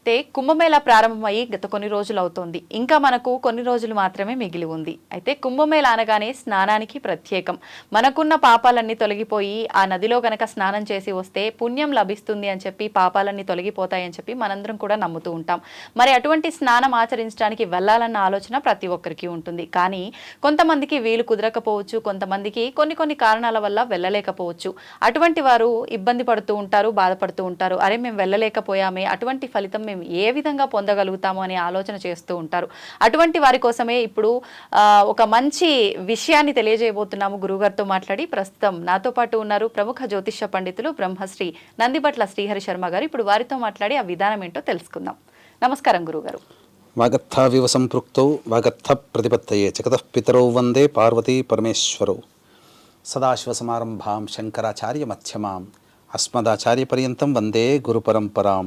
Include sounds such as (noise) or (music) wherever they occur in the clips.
అయితే కుంభమేళా ప్రారంభమయ్యి గత కొన్ని రోజులు అవుతోంది. ఇంకా మనకు కొన్ని రోజులు మాత్రమే మిగిలి ఉంది. అయితే కుంభమేళ అనగానే స్నానానికి ప్రత్యేకం. మనకున్న పాపాలన్నీ తొలగిపోయి ఆ నదిలో గనక స్నానం చేసి వస్తే పుణ్యం లభిస్తుంది అని చెప్పి పాపాలన్నీ తొలగిపోతాయని చెప్పి మనందరం కూడా నమ్ముతూ ఉంటాం. మరి అటువంటి స్నానం ఆచరించడానికి వెళ్ళాలన్న ఆలోచన ప్రతి ఒక్కరికి ఉంటుంది. కానీ కొంతమందికి వీలు కుదరకపోవచ్చు. కొంతమందికి కొన్ని కొన్ని కారణాల వల్ల వెళ్ళలేకపోవచ్చు. అటువంటి వారు ఇబ్బంది పడుతూ ఉంటారు బాధపడుతూ ఉంటారు. అరే మేము వెళ్ళలేకపోయామే. అటువంటి ఫలితం మేము ఏ విధంగా పొందగలుగుతాము అనే ఆలోచన చేస్తూ ఉంటారు. అటువంటి వారి కోసమే ఇప్పుడు ఒక మంచి విషయాన్ని తెలియజేయబోతున్నాము గురుగారితో మాట్లాడి. ప్రస్తుతం నాతో పాటు ఉన్నారు ప్రముఖ జ్యోతిష్య పండితులు బ్రహ్మశ్రీ నందిబట్ల శ్రీహరి శర్మ గారు. ఇప్పుడు వారితో మాట్లాడి ఆ విధానం ఏంటో తెలుసుకుందాం. నమస్కారం గురుగారు. వాగర్థావివ సంపృక్తౌ వాగర్థ ప్రతిపత్తయే జగతఃపితరౌ వందే పార్వతీ పరమేశ్వరౌ. సదాశివసమారంభాం శంకరాచార్య మధ్యమాం అస్మదాచార్యపర్యంతం వందే గురుపరంపరాం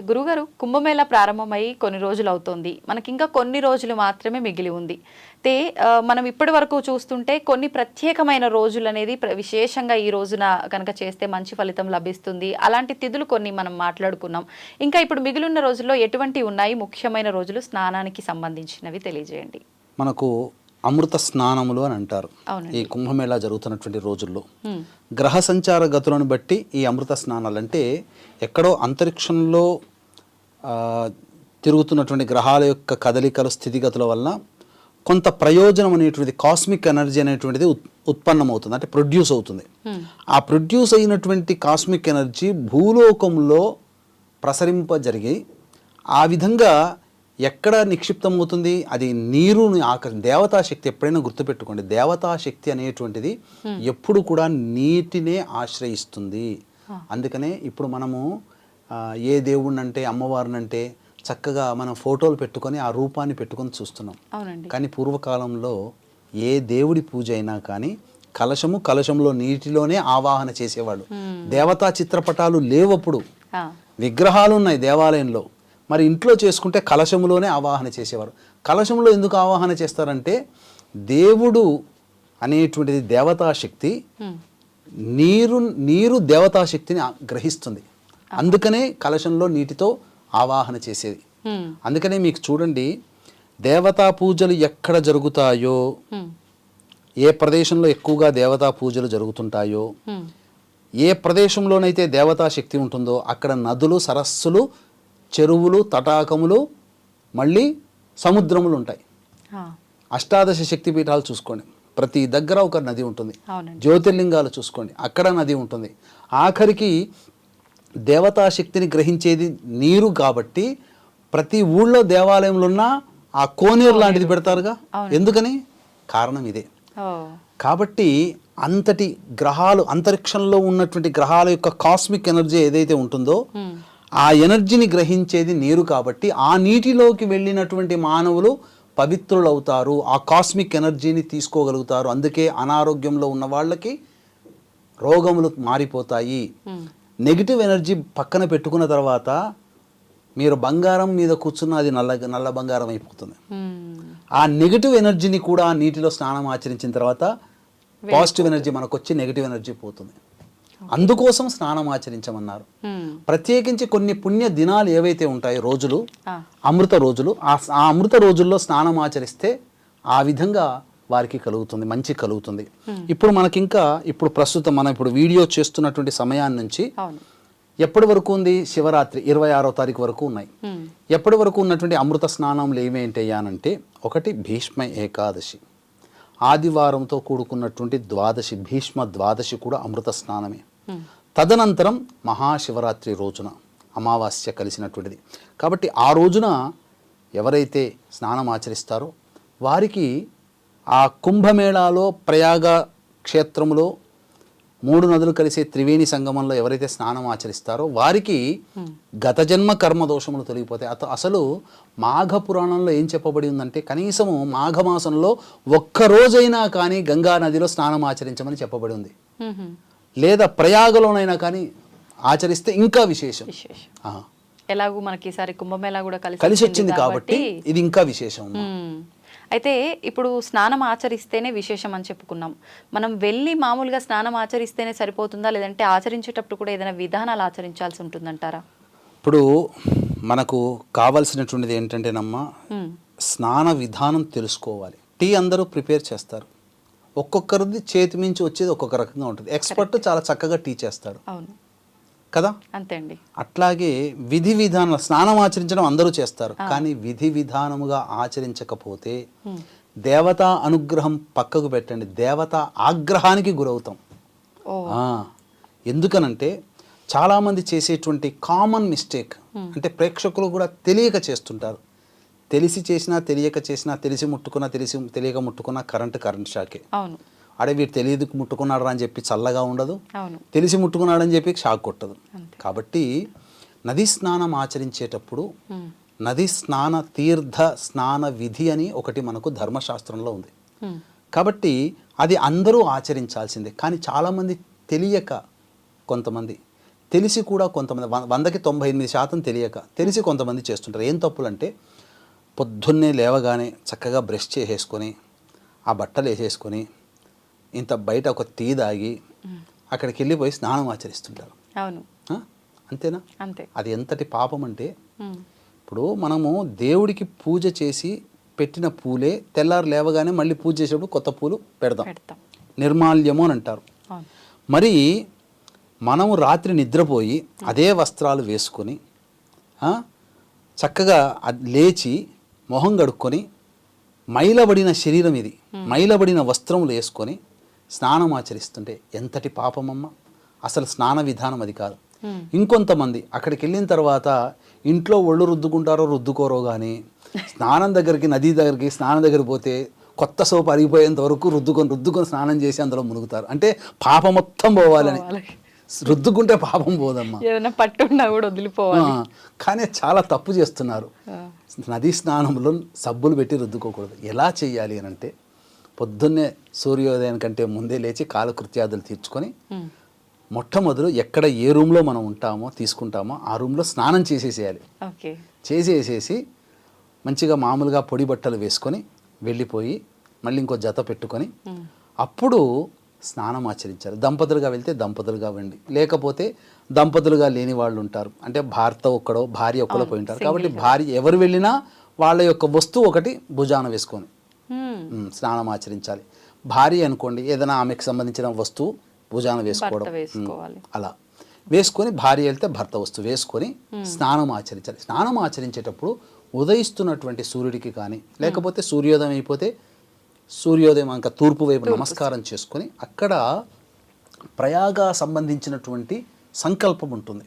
గురుగారు కుంభమేళ ప్రారంభమై కొన్ని రోజులు అవుతోంది మనకి ఇంకా కొన్ని రోజులు మాత్రమే మిగిలి ఉంది. అయితే మనం ఇప్పటి వరకు చూస్తుంటే కొన్ని ప్రత్యేకమైన రోజులు అనేది విశేషంగా ఈ రోజున కనుక చేస్తే మంచి ఫలితం లభిస్తుంది. అలాంటి తిథులు కొన్ని మనం మాట్లాడుకున్నాం. ఇంకా ఇప్పుడు మిగిలిన రోజుల్లో ఎటువంటి ఉన్నాయి? ముఖ్యమైన రోజులు స్నానానికి సంబంధించినవి తెలియజేయండి. మనకు అమృత స్నానములు అని అంటారు. ఈ కుంభమేళా జరుగుతున్నటువంటి రోజుల్లో. గ్రహ సంచార గతులను బట్టి ఈ అమృత స్నానాలు అంటే ఎక్కడో అంతరిక్షంలో తిరుగుతున్నటువంటి గ్రహాల యొక్క కదలికల స్థితిగతుల వలన కొంత ప్రయోజనం అనేటువంటిది కాస్మిక్ ఎనర్జీ అనేటువంటిది ఉత్- ఉత్పన్నమవుతుంది అంటే ప్రొడ్యూస్ అవుతుంది. ఆ ప్రొడ్యూస్ అయినటువంటి కాస్మిక్ ఎనర్జీ భూలోకంలో ప్రసరింప జరిగి ఆ విధంగా ఎక్కడ నిక్షిప్తమవుతుంది అది నీరుని ఆకర్షి దేవతా శక్తి ఎప్పుడైనా గుర్తుపెట్టుకోండి. దేవతా శక్తి అనేటువంటిది ఎప్పుడు కూడా నీటినే ఆశ్రయిస్తుంది. అందుకనే ఇప్పుడు మనము ఏ దేవుడినంటే అమ్మవారినంటే చక్కగా మనం ఫోటోలు పెట్టుకొని ఆ రూపాన్ని పెట్టుకొని చూస్తున్నాం. కానీ పూర్వకాలంలో ఏ దేవుడి పూజ అయినా కానీ కలశము కలశంలో నీటిలోనే ఆవాహన చేసేవాళ్ళు. దేవతా చిత్రపటాలు లేవప్పుడు విగ్రహాలు ఉన్నాయి దేవాలయంలో. మరి ఇంట్లో చేసుకుంటే కలశములోనే ఆవాహన చేసేవారు. కలశంలో ఎందుకు ఆవాహన చేస్తారంటే దేవుడు అనేటువంటిది దేవతా శక్తి నీరు నీరు దేవతా శక్తిని ఆ- గ్రహిస్తుంది. అందుకనే కలశంలో నీటితో ఆవాహన చేసేది. అందుకనే మీకు చూడండి దేవతా పూజలు ఎక్కడ జరుగుతాయో ఏ ప్రదేశంలో ఎక్కువగా దేవతా పూజలు జరుగుతుంటాయో. ఏ ప్రదేశంలోనైతే దేవతా శక్తి ఉంటుందో అక్కడ నదులు సరస్సులు చెరువులు తటాకములు మళ్ళీ సముద్రములు ఉంటాయి. అష్టాదశ శక్తి పీఠాలు చూసుకోండి. ప్రతి దగ్గర ఒక నది ఉంటుంది. జ్యోతిర్లింగాలు చూసుకోండి. అక్కడ నది ఉంటుంది. ఆఖరికి దేవతా శక్తిని గ్రహించేది నీరు కాబట్టి ప్రతి ఊళ్ళో దేవాలయంలో ఉన్న ఆ కోనేరు లాంటిది పెడతారుగా? ఎందుకని? కారణం ఇదే. కాబట్టి అంతటి గ్రహాలు అంతరిక్షంలో ఉన్నటువంటి గ్రహాల యొక్క కాస్మిక్ ఎనర్జీ ఏదైతే ఉంటుందో ఆ ఎనర్జీని గ్రహించేది నీరు కాబట్టి ఆ నీటిలోకి వెళ్ళినటువంటి మానవులు పవిత్రులవుతారు ఆ కాస్మిక్ ఎనర్జీని తీసుకోగలుగుతారు. అందుకే అనారోగ్యంలో ఉన్న వాళ్ళకి రోగములు మారిపోతాయి. నెగిటివ్ ఎనర్జీ పక్కన పెట్టుకున్న తర్వాత మీరు బంగారం మీద కూర్చున్న అది నల్ల నల్ల బంగారం అయిపోతుంది. హ్మ్. ఆ నెగిటివ్ ఎనర్జీని కూడా ఆ నీటిలో స్నానం ఆచరించిన తర్వాత పాజిటివ్ ఎనర్జీ మనకు వచ్చి నెగిటివ్ ఎనర్జీ పోతుంది. అందుకోసం స్నానం ఆచరించమన్నారు. ప్రత్యేకించి కొన్ని పుణ్య దినాలు ఏవైతే ఉంటాయో రోజులు అమృత రోజులు ఆ అమృత రోజుల్లో స్నానం ఆచరిస్తే ఆ విధంగా వారికి కలుగుతుంది మంచి కలుగుతుంది. ఇప్పుడు మనకింకా ఇప్పుడు ప్రస్తుతం మనం ఇప్పుడు వీడియో చేస్తున్నటువంటి సమయాన్ని నుంచి అవును. ఎప్పటి వరకు ఉంది? శివరాత్రి ఇరవై ఆరో తారీఖు వరకు ఉన్నాయి. ఎప్పటి వరకు ఉన్నటువంటి అమృత స్నానంలు ఏమేంటయ్యానంటే ఒకటి భీష్మ ఏకాదశి. ఆదివారంతో కూడుకున్నటువంటి ద్వాదశి భీష్మ ద్వాదశి కూడా అమృత స్నానమే. తదనంతరం మహాశివరాత్రి రోజున అమావాస్య కలిసినటువంటిది. కాబట్టి ఆ రోజున ఎవరైతే స్నానం ఆచరిస్తారో వారికి ఆ కుంభమేళాలో ప్రయాగ క్షేత్రములో మూడు నదులు కలిసే త్రివేణి సంగమంలో ఎవరైతే స్నానం ఆచరిస్తారో వారికి గత జన్మ కర్మ దోషములు తొలగిపోతాయి. అత అసలు మాఘ పురాణంలో ఏం చెప్పబడి ఉందంటే కనీసము మాఘమాసంలో ఒక్క రోజైనా కానీ గంగా నదిలో స్నానం ఆచరించమని చెప్పబడి ఉంది. లేదా ప్రయాగలోనైనా కానీ ఆచరిస్తే ఇంకా విశేషం. ఎలాగూ మనకి ఈసారి కుంభమేళా కూడా కలిసి కలిసి వచ్చింది కాబట్టి ఇది ఇంకా విశేషం. అయితే ఇప్పుడు స్నానం ఆచరిస్తేనే విశేషం అని చెప్పుకున్నాం. మనం వెళ్ళి మామూలుగా స్నానం ఆచరిస్తేనే సరిపోతుందా? లేదంటే ఆచరించేటప్పుడు కూడా ఏదైనా విధానాలు ఆచరించాల్సి ఉంటుందంటారా? ఇప్పుడు మనకు కావాల్సినటువంటిది ఏంటంటేనమ్మా మ్మ్. స్నాన విధానం తెలుసుకోవాలి. టీ అందరూ ప్రిపేర్ చేస్తారు. ఒక్కొక్కరిది చేతి మించి వచ్చేది ఒక్కొక్క రకంగా ఉంటుంది. ఎక్స్పర్ట్ చాలా చక్కగా టీ చేస్తాడు అవును. కదా? అంతే అండి. అట్లాగే విధి విధానం స్నానం ఆచరించడం అందరూ చేస్తారు. కానీ విధి విధానముగా ఆచరించకపోతే దేవతా అనుగ్రహం పక్కకు పెట్టండి. దేవతా ఆగ్రహానికి గురవుతాం. ఎందుకనంటే చాలామంది చేసేటువంటి కామన్ మిస్టేక్ అంటే ప్రేక్షకులు కూడా తెలియక చేస్తుంటారు. తెలిసి చేసినా తెలియక చేసినా తెలిసి ముట్టుకున్నా తెలిసి తెలియక ముట్టుకున్నా కరెంట్ కరెంట్ షాకే. అవును. అడే వీడు తెలియదు ముట్టుకున్నాడు అని చెప్పి చల్లగా ఉండదు. తెలిసి ముట్టుకున్నాడని చెప్పి షాక్ కొట్టదు. కాబట్టి నది స్నానం ఆచరించేటప్పుడు. నది స్నాన తీర్థ స్నాన విధి అని ఒకటి మనకు ధర్మశాస్త్రంలో ఉంది. కాబట్టి అది అందరూ ఆచరించాల్సిందే. కానీ చాలామంది తెలియక కొంతమంది తెలిసి కూడా కొంతమంది వందకి తొంభై ఎనిమిది శాతం తెలియక తెలిసి కొంతమంది చేస్తుంటారు. ఏం తప్పులంటే పొద్దున్నే లేవగానే చక్కగా బ్రష్ చేసేసుకొని ఆ బట్టలు వేసేసుకొని ఇంత బయట ఒక టీ తాగి అక్కడికి వెళ్ళిపోయి స్నానం ఆచరిస్తుంటారు. అవును? అంతేనా? అంతే. అది ఎంతటి పాపం అంటే. ఇప్పుడు మనము దేవుడికి పూజ చేసి పెట్టిన పూలే తెల్లారు లేవగానే మళ్ళీ పూజ చేసేటప్పుడు కొత్త పూలు పెడదాం పెడతాం. నిర్మాల్యము అని అంటారు. మరి మనము రాత్రి నిద్రపోయి అదే వస్త్రాలు వేసుకొని చక్కగా అద్- లేచి మొహం కడుక్కొని మైలబడిన శరీరం ఇది. మైలబడిన వస్త్రములు వేసుకొని స్నానం ఆచరిస్తుంటే ఎంతటి పాపమమ్మ. అసలు స్నాన విధానం అది కాదు. ఇంకొంతమంది అక్కడికి వెళ్ళిన తర్వాత ఇంట్లో ఒళ్ళు రుద్దుకుంటారో రుద్దుకోరో కానీ స్నానం దగ్గరికి నది దగ్గరికి స్నానం దగ్గరికి పోతే కొత్త సోపు అరిగిపోయేంత వరకు రుద్దుకొని రుద్దుకొని స్నానం చేసి అందులో మునుగుతారు. అంటే పాపం మొత్తం పోవాలని. రుద్దుకుంటే పాపం పోదమ్మా. ఏదైనా పట్టున్నా కూడా వదిలిపోవాలి. కానీ చాలా తప్పు చేస్తున్నారు. నదీ స్నానంలో సబ్బులు పెట్టి రుద్దుకోకూడదు. ఎలా చేయాలి అని అంటే పొద్దున్నే సూర్యోదయం కంటే ముందే లేచి కాలకృత్యాదులు తీర్చుకొని. మొట్టమొదలు ఎక్కడ ఏ రూమ్లో మనం ఉంటామో తీసుకుంటామో ఆ రూమ్లో స్నానం చేసేసేయాలి. చేసేసేసి మంచిగా మామూలుగా పొడి బట్టలు వేసుకొని వెళ్ళిపోయి మళ్ళీ ఇంకో జత పెట్టుకొని అప్పుడు స్నానం ఆచరించారు. దంపతులుగా వెళ్తే దంపతులుగా వండి లేకపోతే దంపతులుగా లేని వాళ్ళు ఉంటారు. అంటే భర్త ఒక్కడో భార్య ఒక్కడో పోయి ఉంటారు. కాబట్టి భార్య ఎవరు వెళ్ళినా వాళ్ళ యొక్క వస్తువు ఒకటి భుజాన వేసుకొని. స్నానం ఆచరించాలి. భార్య అనుకోండి ఏదైనా ఆమెకు సంబంధించిన వస్తువు భుజాన వేసుకోవడం. అలా. వేసుకొని భార్య వెళ్తే భర్త వస్తువు వేసుకొని స్నానం ఆచరించాలి. స్నానం ఆచరించేటప్పుడు ఉదయిస్తున్నటువంటి సూర్యుడికి కానీ లేకపోతే సూర్యోదయం అయిపోతే సూర్యోదయం ఇంకా తూర్పు వైపు నమస్కారం చేసుకొని అక్కడ ప్రయాగ సంబంధించినటువంటి సంకల్పం ఉంటుంది.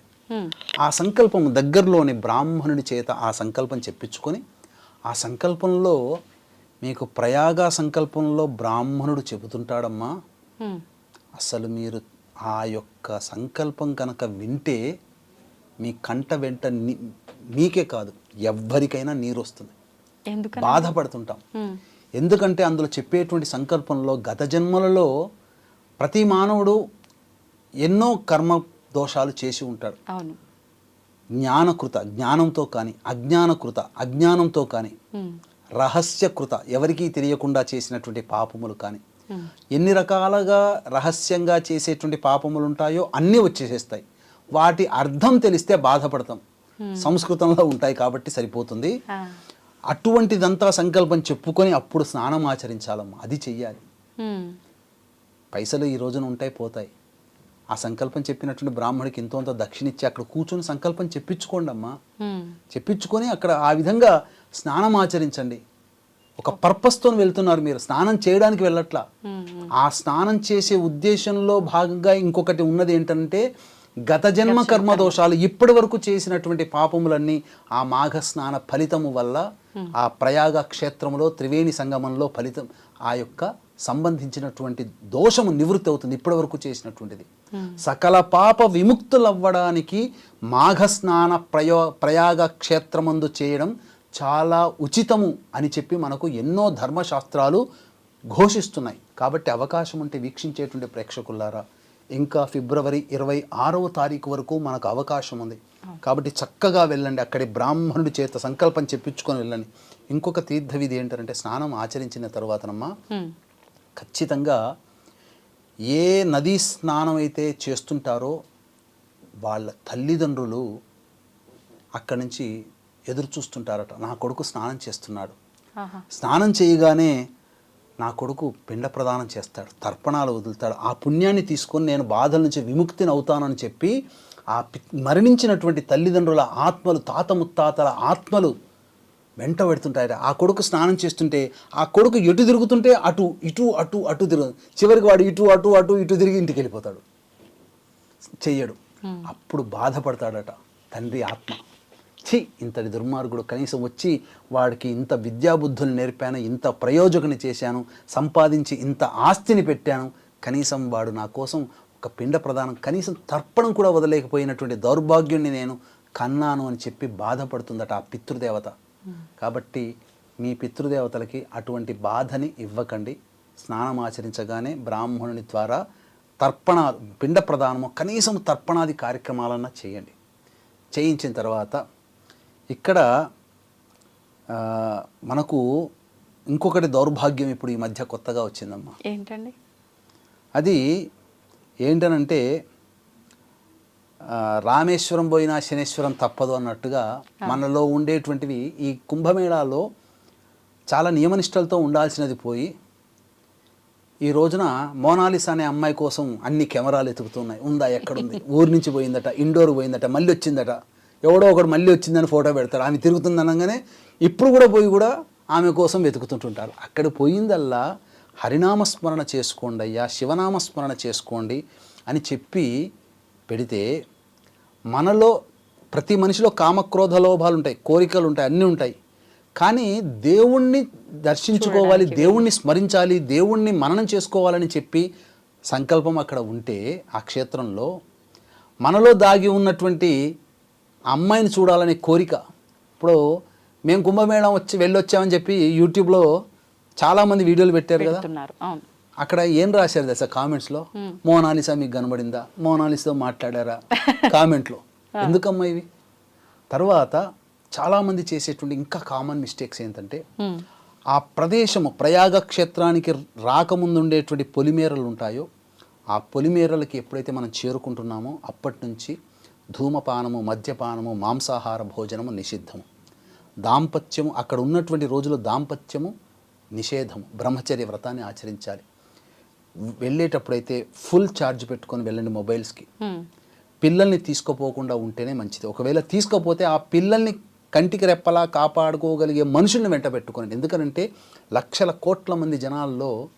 ఆ సంకల్పం దగ్గరలోని బ్రాహ్మణుడి చేత ఆ సంకల్పం చెప్పించుకొని ఆ సంకల్పంలో మీకు ప్రయాగ సంకల్పంలో బ్రాహ్మణుడు చెబుతుంటాడమ్మా మ్మ్. అసలు మీరు ఆ యొక్క సంకల్పం కనుక వింటే మీ కంట వెంట మీకే కాదు ఎవ్వరికైనా నీరు వస్తుంది బాధపడుతుంటాం. ఎందుకంటే అందులో చెప్పేటువంటి సంకల్పంలో గత జన్మలలో ప్రతి మానవుడు ఎన్నో కర్మ దోషాలు చేసి ఉంటాడు జ్ఞానకృత జ్ఞానంతో కానీ అజ్ఞానకృత అజ్ఞానంతో కానీ. రహస్యకృత ఎవరికీ తెలియకుండా చేసినటువంటి పాపములు కానీ. ఎన్ని రకాలుగా రహస్యంగా చేసేటువంటి పాపములు ఉంటాయో అన్నీ వచ్చేసేస్తాయి వాటి అర్థం తెలిస్తే బాధపడతాం సంస్కృతంలో ఉంటాయి కాబట్టి సరిపోతుంది. అటువంటిదంతా సంకల్పం చెప్పుకొని అప్పుడు స్నానం ఆచరించాలమ్మా. అది చెయ్యాలి. పైసలు ఈ రోజున ఉంటాయి పోతాయి. ఆ సంకల్పం చెప్పినటువంటి బ్రాహ్మడికి ఎంతో అంత దక్షిణ ఇచ్చి అక్కడ కూర్చొని సంకల్పం చెప్పించుకోండి అమ్మా మ్మ్. చెప్పించుకొని అక్కడ ఆ విధంగా స్నానం ఆచరించండి. ఒక పర్పస్తో వెళ్తున్నారు మీరు. స్నానం చేయడానికి వెళ్ళట్లా. ఆ స్నానం చేసే ఉద్దేశంలో భాగంగా ఇంకొకటి ఉన్నది ఏంటంటే గత జన్మ కర్మ దోషాలు ఇప్పటి వరకు చేసినటువంటి పాపములన్నీ ఆ మాఘ స్నాన ఫలితము వల్ల ఆ ప్రయాగ క్షేత్రంలో త్రివేణి సంగమంలో ఫలితం ఆ యొక్క సంబంధించినటువంటి దోషము నివృత్తి అవుతుంది ఇప్పటి వరకు చేసినటువంటిది. సకల పాప విముక్తులవ్వడానికి మాఘ స్నాన ప్రయో ప్రయాగ క్షేత్రమందు చేయడం చాలా ఉచితము అని చెప్పి మనకు ఎన్నో ధర్మశాస్త్రాలు ఘోషిస్తున్నాయి. కాబట్టి అవకాశం ఉంటే వీక్షించేటువంటి ప్రేక్షకులారా ఇంకా ఫిబ్రవరి ఇరవై ఆరవ తారీఖు వరకు మనకు అవకాశం ఉంది. కాబట్టి చక్కగా వెళ్ళండి అక్కడి బ్రాహ్మణుడి చేత సంకల్పం చెప్పించుకొని వెళ్ళండి ఇంకొక తీర్థ విధి ఏంటంటే స్నానం ఆచరించిన తర్వాతనమ్మా. ఖచ్చితంగా ఏ నదీ స్నానం అయితే చేస్తుంటారో వాళ్ళ తల్లిదండ్రులు అక్కడి నుంచి ఎదురు చూస్తుంటారట నా కొడుకు స్నానం చేస్తున్నాడు. స్నానం చేయగానే నా కొడుకు పిండ ప్రదానం చేస్తాడు తర్పణాలు వదులుతాడు. ఆ పుణ్యాన్ని తీసుకొని నేను బాధల నుంచి విముక్తిని అవుతానని చెప్పి ఆ మరణించినటువంటి తల్లిదండ్రుల ఆత్మలు తాత ముత్తాతల ఆత్మలు వెంట పెడుతుంటాయట. ఆ కొడుకు స్నానం చేస్తుంటే ఆ కొడుకు ఎటు తిరుగుతుంటే అటు ఇటు అటు అటు తిరుగు చివరికి వాడు ఇటు అటు అటు ఇటు తిరిగి ఇంటికి వెళ్ళిపోతాడు. చెయ్యడు. అప్పుడు బాధపడతాడట తండ్రి ఆత్మ. ఛీ ఇంతటి దుర్మార్గుడు కనీసం వచ్చి వాడికి ఇంత విద్యాబుద్ధులు నేర్పాను ఇంత ప్రయోజకుని చేశాను సంపాదించి ఇంత ఆస్తిని పెట్టాను కనీసం వాడు నా కోసం ఒక పిండ ప్రదానం కనీసం తర్పణం కూడా వదలేకపోయినటువంటి దౌర్భాగ్యుణ్ణి నేను కన్నాను అని చెప్పి బాధపడుతుందట ఆ పితృదేవత. కాబట్టి మీ పితృదేవతలకి అటువంటి బాధని ఇవ్వకండి. స్నానం ఆచరించగానే బ్రాహ్మణుని ద్వారా తర్పణ పిండ ప్రదానము కనీసం తర్పణాది కార్యక్రమాలన్నా చేయండి. చేయించిన తర్వాత ఇక్కడ మనకు ఇంకొకటి దౌర్భాగ్యం ఇప్పుడు ఈ మధ్య కొత్తగా వచ్చిందమ్మా. ఏంటండి? అది ఏంటనంటే రామేశ్వరం పోయినా శనేశ్వరం తప్పదు అన్నట్టుగా మనలో ఉండేటువంటివి ఈ కుంభమేళాలో చాలా నియమనిష్టలతో ఉండాల్సినది పోయి ఈ రోజున మోనాలిసా అనే అమ్మాయి కోసం అన్ని కెమెరాలు ఎతుకుతున్నాయి. ఉందా? ఎక్కడుంది? (laughs) ఊరి నుంచి పోయిందట ఇండోర్ పోయిందట మళ్ళీ వచ్చిందట. ఎవడో ఒకడు మళ్ళీ వచ్చిందని ఫోటో పెడతాడు. ఆమె తిరుగుతుంది అనగానే ఇప్పుడు కూడా పోయి కూడా ఆమె కోసం వెతుకుతుంటుంటారు. అక్కడ పోయిందల్లా హరినామస్మరణ చేసుకోండి అయ్యా శివనామస్మరణ చేసుకోండి అని చెప్పి పెడితే మనలో ప్రతి మనిషిలో కామక్రోధ లోభాలు ఉంటాయి కోరికలు ఉంటాయి అన్నీ ఉంటాయి. కానీ దేవుణ్ణి దర్శించుకోవాలి దేవుణ్ణి స్మరించాలి దేవుణ్ణి మననం చేసుకోవాలని చెప్పి సంకల్పం అక్కడ ఉంటే ఆ క్షేత్రంలో మనలో దాగి ఉన్నటువంటి అమ్మాయిని చూడాలనే కోరిక. ఇప్పుడు మేము కుంభమేళం వచ్చి వెళ్ళొచ్చామని చెప్పి యూట్యూబ్లో చాలామంది వీడియోలు పెట్టారు కదా. అక్కడ ఏం రాశారు దశ కామెంట్స్లో? మోనాలిసా మీకు కనబడిందా? మోనాలిసాతో మాట్లాడారా? (laughs) కామెంట్లో. ఎందుకమ్మా ఇవి? తర్వాత చాలామంది చేసేటువంటి ఇంకా కామన్ మిస్టేక్స్ ఏంటంటే. ఆ ప్రదేశము ప్రయాగ క్షేత్రానికి రాకముందు ఉండేటువంటి పొలిమేరలు ఉంటాయో ఆ పొలిమేరలకి ఎప్పుడైతే మనం చేరుకుంటున్నామో అప్పటి నుంచి ధూమపానము మద్యపానము మాంసాహార భోజనము నిషిద్ధము. దాంపత్యము అక్కడ ఉన్నటువంటి రోజులు దాంపత్యము నిషేధము. బ్రహ్మచర్య వ్రతాన్ని ఆచరించాలి. వెళ్ళేటప్పుడైతే ఫుల్ ఛార్జ్ పెట్టుకొని వెళ్ళండి మొబైల్స్కి. పిల్లల్ని తీసుకుపోకుండా ఉంటేనే మంచిది. ఒకవేళ తీసుకపోతే ఆ పిల్లల్ని కంటికి రెప్పలా కాపాడుకోగలిగే మనుషుల్ని వెంట పెట్టుకోండి. ఎందుకనంటే లక్షల కోట్ల మంది జనాల్లో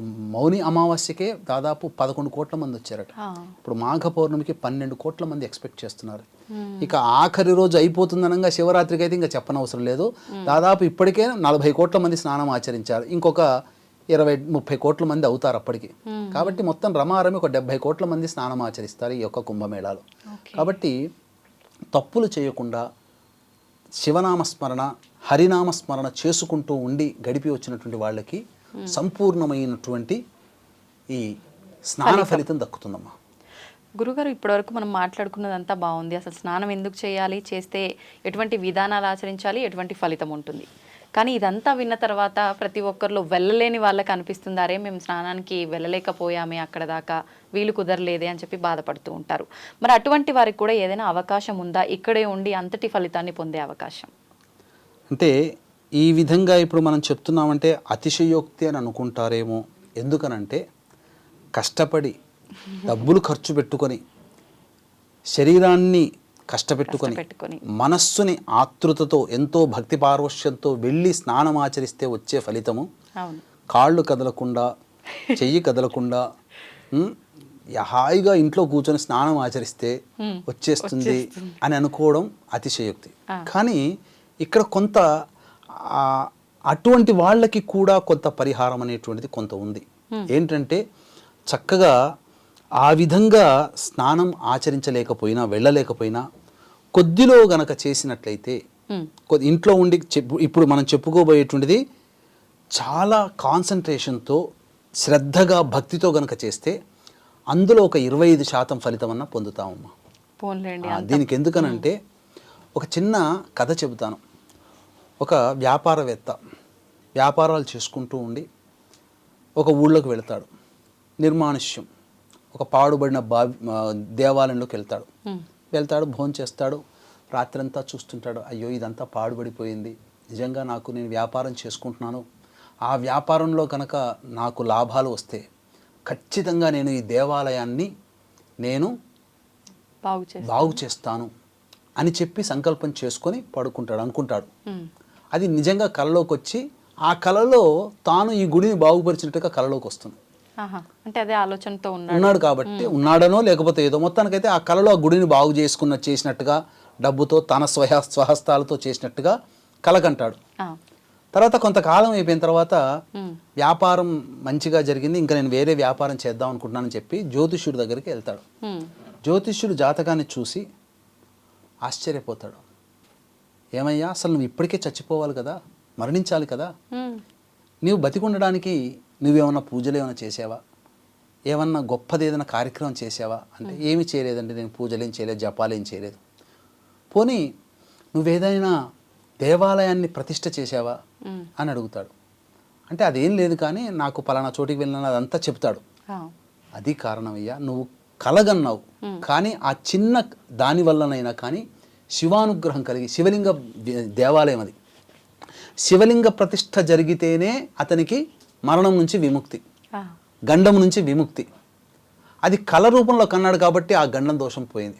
మౌని అమావాస్యకే దాదాపు పదకొండు కోట్ల మంది వచ్చారట. ఇప్పుడు మాఘ పౌర్ణమికి పన్నెండు కోట్ల మంది ఎక్స్పెక్ట్ చేస్తున్నారు. ఇక ఆఖరి రోజు అయిపోతుందనగా శివరాత్రికి అయితే ఇంకా చెప్పనవసరం లేదు. దాదాపు ఇప్పటికే నలభై కోట్ల మంది స్నానం ఆచరించారు. ఇంకొక ఇరవై ముప్పై కోట్ల మంది అవుతారు అప్పటికి. కాబట్టి మొత్తం రమారమి ఒక డెబ్బై కోట్ల మంది స్నానం ఆచరిస్తారు ఈ యొక్క కుంభమేళాలో. కాబట్టి తప్పులు చేయకుండా శివనామస్మరణ హరినామస్మరణ చేసుకుంటూ ఉండి గడిపి వచ్చినటువంటి వాళ్ళకి సంపూర్ణమైనటువంటి ఈ స్నాన ఫలితం. దక్కుతుందమ్మా. గురుగారు ఇప్పటివరకు మనం మాట్లాడుకున్నదంతా బాగుంది. అసలు స్నానం ఎందుకు చేయాలి? చేస్తే ఎటువంటి విధానాలు ఆచరించాలి? ఎటువంటి ఫలితం ఉంటుంది? కానీ ఇదంతా విన్న తర్వాత ప్రతి ఒక్కరిలో వెళ్ళలేని వాళ్ళకి అనిపిస్తుంది అరే మేము స్నానానికి వెళ్ళలేకపోయామే అక్కడ దాకా వీలు కుదరలేదే అని చెప్పి బాధపడుతూ ఉంటారు. మరి అటువంటి వారికి కూడా ఏదైనా అవకాశం ఉందా? ఇక్కడే ఉండి అంతటి ఫలితాన్ని పొందే అవకాశం. అంటే ఈ విధంగా ఇప్పుడు మనం చెప్తున్నామంటే అతిశయోక్తి అని అనుకుంటారేమో. ఎందుకనంటే కష్టపడి డబ్బులు ఖర్చు పెట్టుకొని శరీరాన్ని కష్టపెట్టుకొని. మనస్సుని ఆతృతతో ఎంతో భక్తి పార్వశ్యంతో వెళ్ళి స్నానం ఆచరిస్తే వచ్చే ఫలితము కాళ్ళు కదలకుండా చెయ్యి కదలకుండా హాయిగా ఇంట్లో కూర్చొని స్నానం ఆచరిస్తే వచ్చేస్తుంది అని అనుకోవడం అతిశయోక్తి. కానీ ఇక్కడ కొంత అటువంటి వాళ్ళకి కూడా కొంత పరిహారం అనేటువంటిది కొంత ఉంది. ఏంటంటే చక్కగా ఆ విధంగా స్నానం ఆచరించలేకపోయినా వెళ్ళలేకపోయినా కొద్దిలో గనక చేసినట్లయితే ఇంట్లో ఉండి చెప్పు ఇప్పుడు మనం చెప్పుకోబోయేటువంటిది చాలా కాన్సన్ట్రేషన్తో శ్రద్ధగా భక్తితో గనక చేస్తే అందులో ఒక ఇరవై ఐదు శాతం ఫలితం అన్న పొందుతామమ్మా దీనికి ఎందుకనంటే ఒక చిన్న కథ చెబుతాను. ఒక వ్యాపారవేత్త వ్యాపారాలు చేసుకుంటూ ఉండి ఒక ఊళ్ళోకి వెళ్తాడు. నిర్మానుష్యం. ఒక పాడుబడిన బావి దేవాలయంలోకి వెళ్తాడు. వెళ్తాడు భోజనం చేస్తాడు. రాత్రంతా చూస్తుంటాడు అయ్యో ఇదంతా పాడుబడిపోయింది. నిజంగా నాకు నేను వ్యాపారం చేసుకుంటున్నాను. ఆ వ్యాపారంలో కనుక నాకు లాభాలు వస్తే ఖచ్చితంగా నేను ఈ దేవాలయాన్ని నేను బాగు చేస్తాను. అని చెప్పి సంకల్పం చేసుకొని పడుకుంటాడు అనుకుంటాడు. అది నిజంగా కలలోకి వచ్చి ఆ కలలో తాను ఈ గుడిని బాగుపరిచినట్టుగా కలలోకి వస్తుంది. అంటే అదే ఆలోచనతో ఉన్నాడు కాబట్టి ఉన్నాడనో లేకపోతే ఏదో మొత్తానికైతే ఆ కలలో ఆ గుడిని బాగు చేసుకున్న చేసినట్టుగా డబ్బుతో తన స్వహ స్వహస్తాలతో చేసినట్టుగా కలకంటాడు. తర్వాత కొంతకాలం అయిపోయిన తర్వాత. వ్యాపారం మంచిగా జరిగింది ఇంకా నేను వేరే వ్యాపారం చేద్దాం అనుకుంటున్నానని చెప్పి జ్యోతిష్యుడి దగ్గరికి వెళ్తాడు. జ్యోతిష్యుడు జాతకాన్ని చూసి ఆశ్చర్యపోతాడు ఏమయ్యా అసలు నువ్వు ఇప్పటికే చచ్చిపోవాలి కదా మరణించాలి కదా. ఉమ్. నీవు బతికుండడానికి నువ్వేమన్నా పూజలు ఏమైనా చేసావా? ఏమన్నా గొప్పది ఏదైనా కార్యక్రమం చేసావా? అంటే ఏమి చేయలేదండి నేను పూజలు ఏం చేయలేదు జపాలు ఏం చేయలేదు. పోనీ నువ్వేదైనా దేవాలయాన్ని ప్రతిష్ఠ చేసావా. అని అడుగుతాడు. అంటే అదేం లేదు కానీ నాకు పలానా చోటికి వెళ్ళిన అదంతా చెప్తాడు. అది కారణమయ్యా నువ్వు కలగన్నావు. కానీ ఆ చిన్న దాని వల్లనైనా కానీ శివానుగ్రహం కలిగి శివలింగ దేవాలయం అది. శివలింగ ప్రతిష్ఠ జరిగితేనే అతనికి మరణం నుంచి విముక్తి. గండం నుంచి విముక్తి. అది కళ రూపంలో కన్నాడు కాబట్టి ఆ గండం దోషం పోయింది.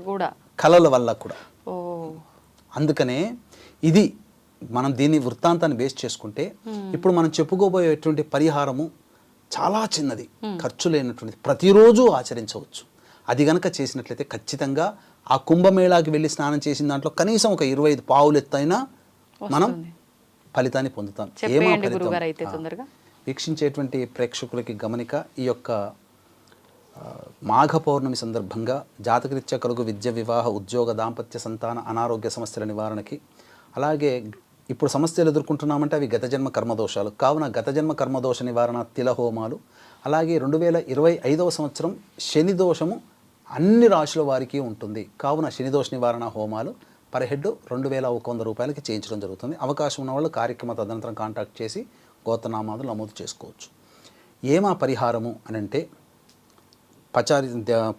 కూడా. కళల వల్ల కూడా. ఓ. అందుకనే ఇది మనం దీన్ని వృత్తాంతాన్ని బేస్ చేసుకుంటే ఇప్పుడు మనం చెప్పుకోబోయేటువంటి పరిహారము చాలా చిన్నది ఖర్చు లేనటువంటిది. ప్రతిరోజు ఆచరించవచ్చు. అది గనక చేసినట్లయితే ఖచ్చితంగా ఆ కుంభమేళాకి వెళ్ళి స్నానం చేసిన దాంట్లో కనీసం ఒక ఇరవై ఐదు పావులు ఎత్తైనా మనం. ఫలితాన్ని పొందుతాం. ఏమా ఫలితం? వీక్షించేటువంటి ప్రేక్షకులకి గమనిక ఈ యొక్క మాఘ పౌర్ణమి సందర్భంగా జాతకరీత్యా కలుగు విద్య వివాహ ఉద్యోగ దాంపత్య సంతాన అనారోగ్య సమస్యల నివారణకి అలాగే ఇప్పుడు సమస్యలు ఎదుర్కొంటున్నామంటే అవి గత జన్మ కర్మదోషాలు. కావున గత జన్మ కర్మదోష నివారణ తిల హోమాలు అలాగే రెండు వేల ఇరవై ఐదవ సంవత్సరం శని దోషము అన్ని రాశుల వారికి ఉంటుంది. కావున శని దోష నివారణ హోమాలు పర్ హెడ్ రెండు వేల ఒక వంద రూపాయలకి చేయించడం జరుగుతుంది. అవకాశం ఉన్న వాళ్ళు కార్యక్రమ తదనంతరం కాంటాక్ట్ చేసి గోతనామాదులు నమోదు చేసుకోవచ్చు. ఏమా పరిహారము అని అంటే పచారి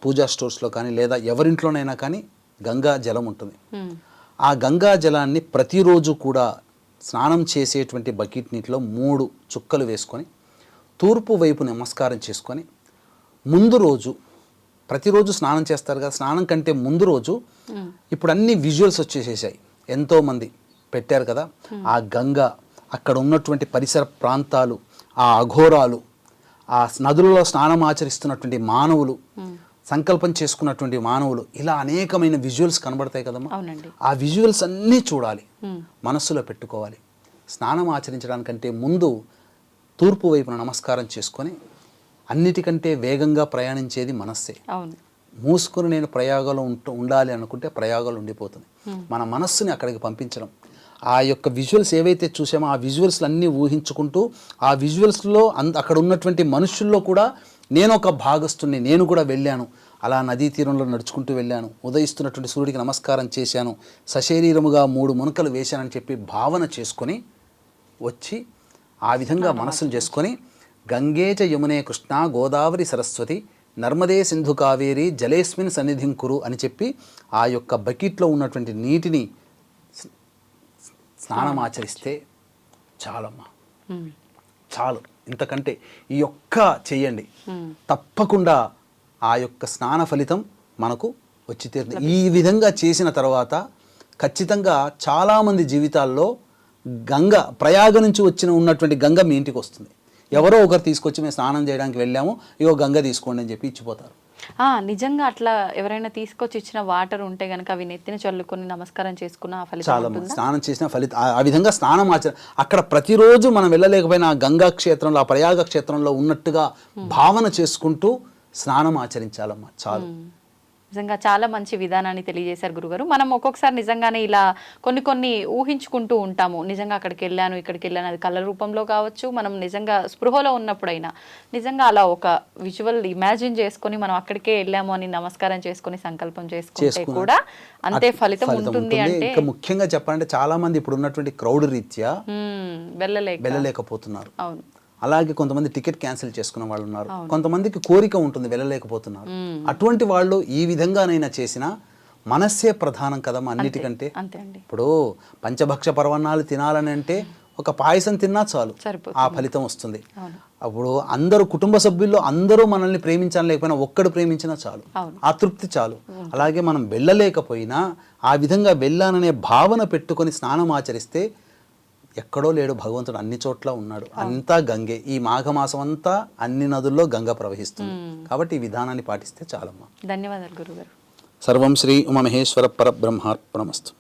పూజా స్టోర్స్లో కానీ లేదా ఎవరింట్లోనైనా కానీ గంగా జలం ఉంటుంది. ఆ గంగా జలాన్ని ప్రతిరోజు కూడా స్నానం చేసేటువంటి బకెట్ నీటిలో మూడు చుక్కలు వేసుకొని తూర్పు వైపు నమస్కారం చేసుకొని ముందు రోజు ప్రతిరోజు స్నానం చేస్తారు కదా స్నానం కంటే ముందు రోజు ఇప్పుడు అన్ని విజువల్స్ వచ్చేసేసాయి. ఎంతోమంది పెట్టారు కదా ఆ గంగ అక్కడ ఉన్నటువంటి పరిసర ప్రాంతాలు ఆ అఘోరాలు ఆ నదులలో స్నానం ఆచరిస్తున్నటువంటి మానవులు సంకల్పం చేసుకున్నటువంటి మానవులు ఇలా అనేకమైన విజువల్స్ కనబడతాయి కదమ్మా. ఆ విజువల్స్ అన్నీ చూడాలి మనస్సులో పెట్టుకోవాలి. స్నానం ఆచరించడానికంటే ముందు తూర్పు వైపున నమస్కారం చేసుకొని అన్నిటికంటే వేగంగా ప్రయాణించేది మనస్సే. మూసుకొని నేను ప్రయాగంలో ఉంటూ ఉండాలి అనుకుంటే ప్రయాగంలో ఉండిపోతుంది. మన మనస్సుని అక్కడికి పంపించడం. ఆ యొక్క విజువల్స్ ఏవైతే చూసామో ఆ విజువల్స్ అన్నీ ఊహించుకుంటూ ఆ విజువల్స్లో అంద అక్కడ ఉన్నటువంటి మనుషుల్లో కూడా నేను ఒక భాగస్తుని నేను కూడా వెళ్ళాను. అలా నదీ తీరంలో నడుచుకుంటూ వెళ్ళాను. ఉదయిస్తున్నటువంటి సూర్యుడికి నమస్కారం చేశాను. సశరీరముగా మూడు మునకలు వేశానని చెప్పి భావన చేసుకొని వచ్చి ఆ విధంగా మనస్సును చేసుకొని గంగేచ యమునే కృష్ణ గోదావరి సరస్వతి నర్మదే సింధు కావేరి జలేస్మిన్ సన్నిధిం కురు అని చెప్పి ఆ యొక్క బకెట్లో ఉన్నటువంటి నీటిని స్నానం ఆచరిస్తే చాలమ్మా. చాలు. ఇంతకంటే ఈ ఒక్క చెయ్యండి. తప్పకుండా ఆ యొక్క స్నాన ఫలితం మనకు వచ్చి తీరుతుంది. ఈ విధంగా చేసిన తర్వాత ఖచ్చితంగా చాలామంది జీవితాల్లో గంగ ప్రయాగ నుంచి వచ్చిన ఉన్నటువంటి గంగ మీ ఇంటికి వస్తుంది. ఎవరో ఒకరు తీసుకొచ్చి మేము స్నానం చేయడానికి వెళ్ళాము ఇగో గంగ తీసుకోండి అని చెప్పి ఇచ్చిపోతారు. ఆ, నిజంగా అట్లా ఎవరైనా తీసుకొచ్చి ఇచ్చిన వాటర్ ఉంటే గనక అవి నెత్తిన చల్లుకొని నమస్కారం చేసుకున్న ఫలితం? స్నానం చేసిన ఫలితం ఆ- విధంగా స్నానం ఆచర అక్కడ ప్రతిరోజు మనం వెళ్ళలేకపోయినా గంగా క్షేత్రంలో ఆ ప్రయాగ క్షేత్రంలో ఉన్నట్టుగా భావన చేసుకుంటూ స్నానం ఆచరించాలమ్మా చాలు. నిజంగా చాలా మంచి విధానాన్ని తెలియజేశారు గురుగారు. మనం ఒక్కొక్కసారి నిజంగానే ఇలా కొన్ని కొన్ని ఊహించుకుంటూ ఉంటాము. నిజంగా అక్కడికి వెళ్ళాను ఇక్కడికి వెళ్ళాను అది కళ్ళ రూపంలో కావచ్చు మనం నిజంగా స్పృహలో ఉన్నప్పుడైనా. నిజంగా అలా ఒక విజువల్ ఇమాజిన్ చేసుకొని మనం అక్కడికే వెళ్ళాము అని నమస్కారం చేసుకొని సంకల్పం చేసుకుంటే కూడా అంతే ఫలితం ఉంటుంది అంటే ముఖ్యంగా చెప్పాలంటే చాలా మంది ఇప్పుడు ఉన్నటువంటి క్రౌడ్ రీత్యా వెళ్ళలేక. వెళ్ళలేకపోతున్నారు. అవును. అలాగే కొంతమంది టికెట్ క్యాన్సిల్ చేసుకున్న వాళ్ళు ఉన్నారు. కొంతమందికి కోరిక ఉంటుంది వెళ్ళలేకపోతున్నారు. అటువంటి వాళ్ళు ఈ విధంగానైనా చేసినా మనస్సే ప్రధానం కదమ్మా అన్నిటికంటే. ఇప్పుడు పంచభక్ష పర్వణాలు తినాలని అంటే ఒక పాయసం తిన్నా చాలు. ఆ ఫలితం వస్తుంది. అప్పుడు అందరూ కుటుంబ సభ్యుల్లో అందరూ మనల్ని ప్రేమించాలని లేకపోయినా ఒక్కడు ప్రేమించినా చాలు. ఆ తృప్తి చాలు. అలాగే మనం వెళ్ళలేకపోయినా ఆ విధంగా వెళ్ళాననే భావన పెట్టుకొని స్నానం ఆచరిస్తే ఎక్కడో లేడు భగవంతుడు అన్ని చోట్ల ఉన్నాడు. అంతా గంగే. ఈ మాఘమాసం అంతా అన్ని నదుల్లో గంగ ప్రవహిస్తుంది. కాబట్టి ఈ విధానాన్ని పాటిస్తే చాలమ్మా. ధన్యవాదాలు గురుగారు. సర్వం శ్రీ ఉమమహేశ్వర పరబ్రహ్మార్పణమస్తు.